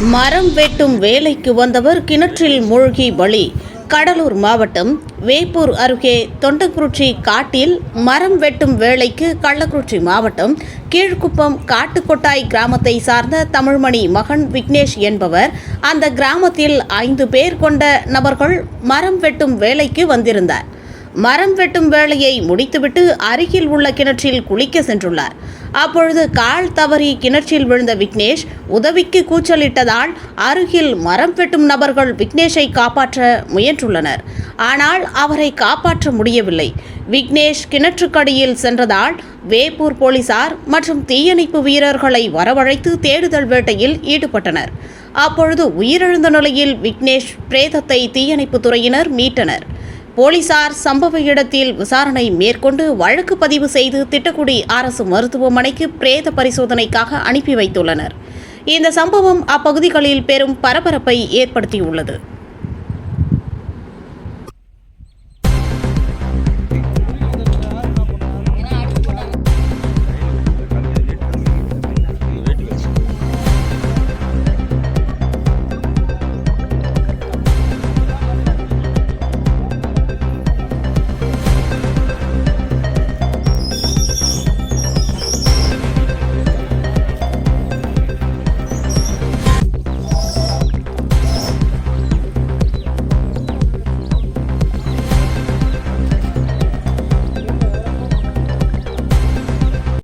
மரம் வெட்டும் வேலைக்கு வந்தவர் கிணற்றில் மூழ்கி பலி கடலூர் மாவட்டம் வேப்பூர் அருகே தொண்டக்குறிச்சி காட்டில் மரம் வெட்டும் வேலைக்கு கள்ளக்குறிச்சி மாவட்டம் கீழ்குப்பம் காட்டுக்கொட்டாய் கிராமத்தை சார்ந்த தமிழ்மணி மகன் விக்னேஷ் என்பவர் அந்த கிராமத்தில் ஐந்து பேர் கொண்ட நபர்கள் மரம் வெட்டும் வேலைக்கு வந்திருந்தார். மரம் வெட்டும் வேலையை முடித்துவிட்டு அருகில் உள்ள கிணற்றில் குளிக்க சென்றுள்ளார். அப்பொழுது கால் தவறி கிணற்றில் விழுந்த விக்னேஷ் உதவிக்கு கூச்சலிட்டதால் அருகில் மரம் வெட்டும் நபர்கள் விக்னேஷை காப்பாற்ற முயன்றுள்ளனர். ஆனால் அவரை காப்பாற்ற முடியவில்லை. விக்னேஷ் கிணற்றுக்கடியில் சென்றதால் வேப்பூர் போலீசார் மற்றும் தீயணைப்பு வீரர்களை வரவழைத்து தேடுதல் வேட்டையில் ஈடுபட்டனர். அப்பொழுது உயிரிழந்த நிலையில் விக்னேஷ் பிரேதத்தை தீயணைப்புத் துறையினர் மீட்டனர். போலீசார் சம்பவ இடத்தில் விசாரணை மேற்கொண்டு வழக்கு பதிவு செய்து திட்டக்குடி அரசு மருத்துவமனைக்கு பிரேத பரிசோதனைக்காக அனுப்பி வைத்துள்ளனர். இந்த சம்பவம் அப்பகுதிகளில் பெரும் பரபரப்பை ஏற்படுத்தியுள்ளது.